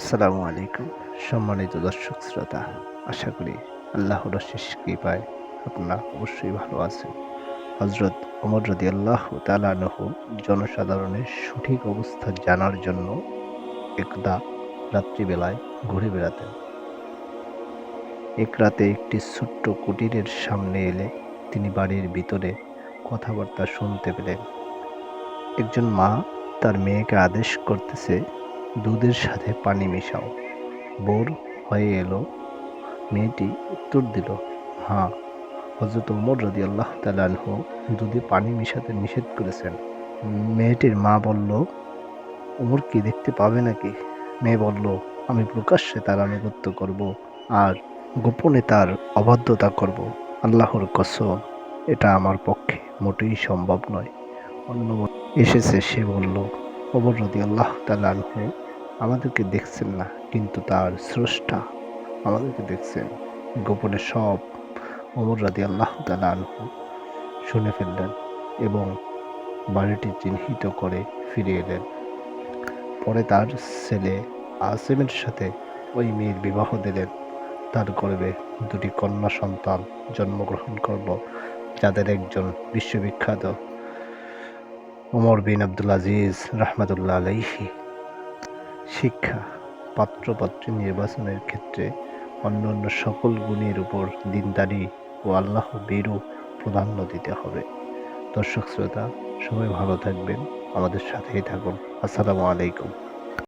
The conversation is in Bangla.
আসসালামু আলাইকুম, সম্মানিত দর্শক শ্রোতা। আশা করি আল্লাহর শেষ কৃপায় আপনারা অবশ্যই ভালো আছেন। হজরত ওমর রদি আল্লাহ তালানহ জনসাধারণের সঠিক অবস্থা জানার জন্য একদা রাত্রিবেলায় ঘুরে বেড়াতেন। এক রাতে একটি ছোট্ট কুটিরের সামনে এলে তিনি বাড়ির ভিতরে কথাবার্তা শুনতে পেলেন। একজন মা তার মেয়েকে আদেশ করতেছে দুধের সাথে পানি মেশাও। বোর হয়ে এলো। মেয়েটি উত্তর দিল হ্যাঁ হজরত উমর রদি আল্লাহ তালাহ দুধে পানি মেশাতে নিষেধ করেছেন। মেয়েটির মা বলল উমর কি দেখতে পাবে নাকি? মেয়ে বলল, আমি প্রকাশ্যে তার আনুগত্য করব আর গোপনে তার অবাধ্যতা করব। আল্লাহর কসম, এটা আমার পক্ষে মোটেই সম্ভব নয়। অন্য এসেছে সে বলল, ওমর রদি আল্লাহ তালাহ আমাদেরকে দেখছেন না, কিন্তু তার স্রষ্টা আমাদেরকে দেখছেন। গোপনে সব ওমর রাদি আল্লাহ তালাহ শুনে ফেললেন এবং বাড়িটি চিহ্নিত করে ফিরে এলেন। পরে তার ছেলে আসেমের সাথে ওই মেয়ের বিবাহ দিলেন। তার গর্বে দুটি কন্যা সন্তান জন্মগ্রহণ করল যাদের একজন বিশ্ববিখ্যাত ওমর বিন আব্দুল আজিজ রহমতুল্লাহ আলাইহি শিক্ষা, পাত্রপাত্রী নির্বাচনের ক্ষেত্রে অন্যান্য সকল গুণের উপর দিনদারি ও আল্লাহ বেরু প্রাধান্য দিতে হবে। দর্শক শ্রোতা, সবাই ভালো থাকবেন, আমাদের সাথেই থাকুন। আসসালামু আলাইকুম।